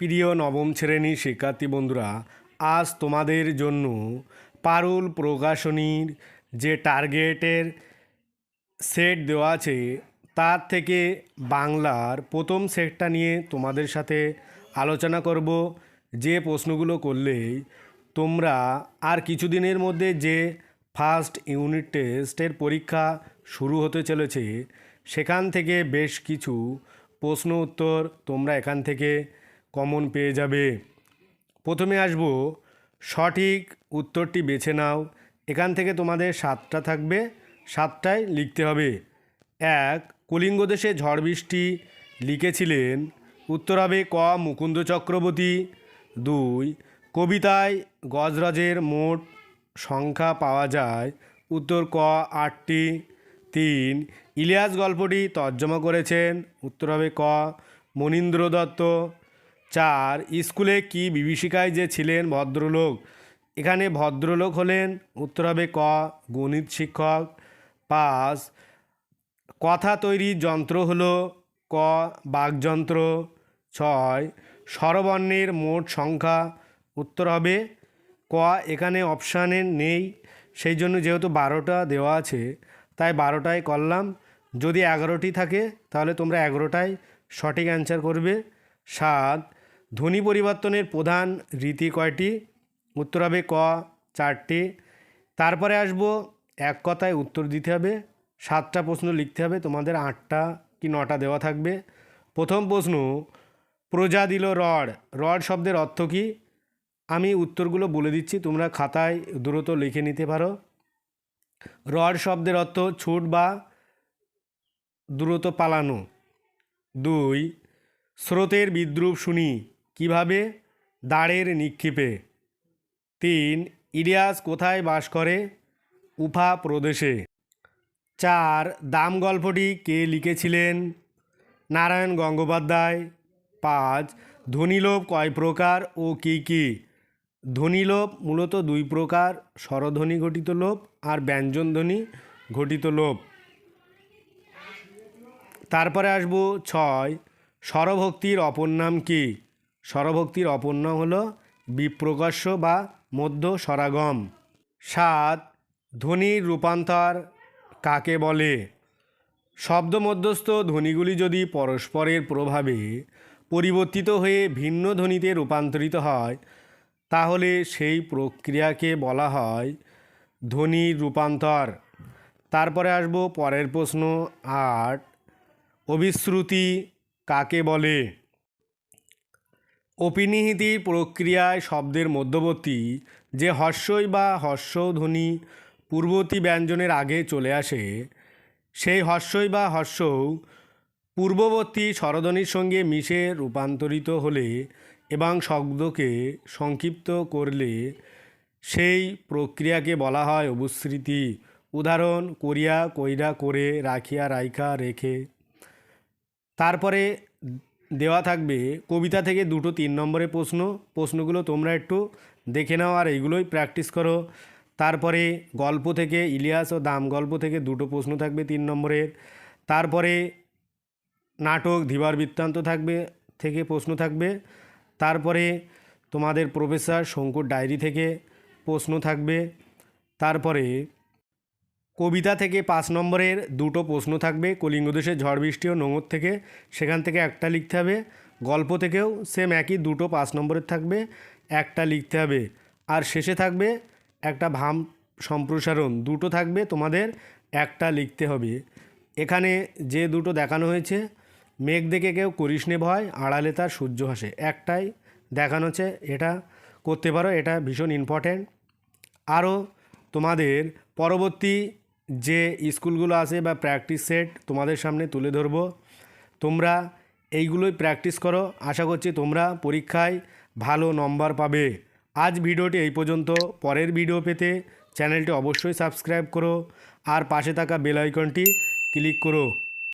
প্রিয় নবম শ্রেণির শিক্ষার্থী বন্ধুরা, আজ তোমাদের জন্য পারুল প্রকাশনীর যে টার্গেটের সেট দেওয়া আছে, তার থেকে বাংলার প্রথম সেটটা নিয়ে তোমাদের সাথে আলোচনা করব। যে প্রশ্নগুলো করলেই তোমরা আর কিছুদিনের মধ্যে যে ফার্স্ট ইউনিট টেস্টের পরীক্ষা শুরু হতে চলেছে, সেখান থেকে বেশ কিছু প্রশ্ন উত্তর তোমরা এখান থেকে কমন পেয়ে যাবে। প্রথমে আসব, সঠিক উত্তরটি বেছে নাও। এখান থেকে তোমাদের সাতটা থাকবে, সাতটায় লিখতে হবে। এক, কলিঙ্গ দেশে ঝড় বৃষ্টি লিখেছিলেন, উত্তর হবে ক, মুকুন্দ চক্রবর্তী। দুই, কবিতায় গজরাজের মোট সংখ্যা পাওয়া যায়, উত্তর ক, আটটি। তিন, ইলিয়াস গল্পটি তর্জমা করেছেন, উত্তর হবে ক, মনীন্দ্র দত্ত। চার, স্কুলে কি বিভীষিকায় যে ছিলেন ভদ্রলোক? এখানে ভদ্রলোক হলেন, উত্তর হবে ক, গণিত শিক্ষক। পাঁচ, কথা তৈরির যন্ত্র হলো ক, বাকযন্ত্র। ছয়, স্বরবর্ণের মোট সংখ্যা, উত্তর হবে ক, এখানে অপশানে নেই। সেই জন্য যেহেতু বারোটা দেওয়া আছে, তাই বারোটায় করলাম। যদি এগারোটি থাকে, তাহলে তোমরা এগারোটায় সঠিক অ্যান্সার করবে। সাত ধ্বনি পরিবর্তনের প্রধান রীতি কয়টি? উত্তর হবে ক, চারটি। তারপরে আসব এক কথায় উত্তর দিতে হবে। সাতটা প্রশ্ন লিখতে হবে, তোমাদের আটটা কি নটা দেওয়া থাকবে? প্রথম প্রশ্ন, প্রজা দিল রড। রড শব্দের অর্থ কী? আমি উত্তরগুলো বলে দিচ্ছি, তোমরা খাতায় দ্রুত লিখে নিতে পারো। রড শব্দের অর্থ ছুট বা দ্রুত পালানো। দুই, স্রোতের বিদ্রুপ শুনি। কীভাবে দাঁড়ের নিক্ষেপে? তিন, ইলিয়াস কোথায় বাস করে? উফা প্রদেশে। চার, দাম গল্পটি কে লিখেছিলেন? নারায়ণ গঙ্গোপাধ্যায়। পাঁচ ধ্বনিলোপ কয় প্রকার ও কী কী? ধ্বনিলোপ মূলত দুই প্রকার, স্বরধ্বনি ঘটিত লোপ আর ব্যঞ্জনধ্বনি ঘটিত লোপ তারপরে আসব ছয়, স্বরভক্তির অপর নাম কি? স্বরভক্তির অপর নাম হলো বিপ্রকাশ্য বা মধ্য স্বরাগম। সাত, ধ্বনির রূপান্তর কাকে বলে? শব্দ মধ্যস্থ ধ্বনিগুলি যদি পরস্পরের প্রভাবে পরিবর্তিত হয়ে ভিন্ন ধ্বনিতে রূপান্তরিত হয়, তাহলে সেই প্রক্রিয়াকে বলা হয় ধ্বনির রূপান্তর। তারপরে আসব পরের প্রশ্ন আট, অভিশ্রুতি কাকে বলে? অপিনিহিতির প্রক্রিয়ায় শব্দের মধ্যবর্তী যে হর্ষই বা হর্ষ ধ্বনি পূর্ববর্তী ব্যঞ্জনের আগে চলে আসে, সেই হর্ষই বা হর্ষ পূর্ববর্তী স্বরধ্বনির সঙ্গে মিশে রূপান্তরিত হলে এবং শব্দকে সংক্ষিপ্ত করলে সেই প্রক্রিয়াকে বলা হয় অবস্মৃতি উদাহরণ, করিয়া, কইরা, করে, রাখিয়া, রাইখা, রেখে। তারপরে দেওয়া থাকবে। কবিতা থেকে দুটো তিন নম্বরের প্রশ্ন। প্রশ্নগুলো তোমরা একটু দেখে নাও আর এইগুলোই প্র্যাকটিস করো। তারপরে গল্প থেকে ইলিয়াস ও দাম গল্প থেকে দুটো প্রশ্ন থাকবে তিন নম্বরের। তারপরে নাটক ধীবার বৃত্তান্ত থাকবে থেকে প্রশ্ন থাকবে। তারপরে তোমাদের প্রফেসর শঙ্কুর ডায়েরি থেকে প্রশ্ন থাকবে। তারপরে কবিতা থেকে পাঁচ নম্বরের দুটো প্রশ্ন থাকবে, কলিঙ্গ দেশের ঝড় বৃষ্টি ও নোঙর থেকে, সেখান থেকে একটা লিখতে হবে। গল্প থেকেও সেম একই দুটো পাঁচ নম্বরের থাকবে, একটা লিখতে হবে। আর শেষে থাকবে একটা ভাম সম্প্রসারণ, দুটো থাকবে তোমাদের একটা লিখতে হবে। এখানে যে দুটো দেখানো হয়েছে, মেঘ দেখে কেউ করিস নে ভয়, আড়ালে তার সূর্য হাসে একটাই দেখানো হচ্ছে, এটা করতে পারো, এটা ভীষণ ইম্পর্ট্যান্ট আরও তোমাদের পরবর্তী যে স্কুলগুলো আছে বা প্র্যাকটিস সেট তোমাদের সামনে তুলে ধরব। তোমরা এইগুলোই প্র্যাকটিস করো। আশা করছি তোমরা পরীক্ষায় ভালো নম্বর পাবে। আজ ভিডিওটি এই পর্যন্ত। পরের ভিডিও পেতে চ্যানেলটি অবশ্যই সাবস্ক্রাইব করো। আর পাশে থাকা বেল আইকনটি ক্লিক করো।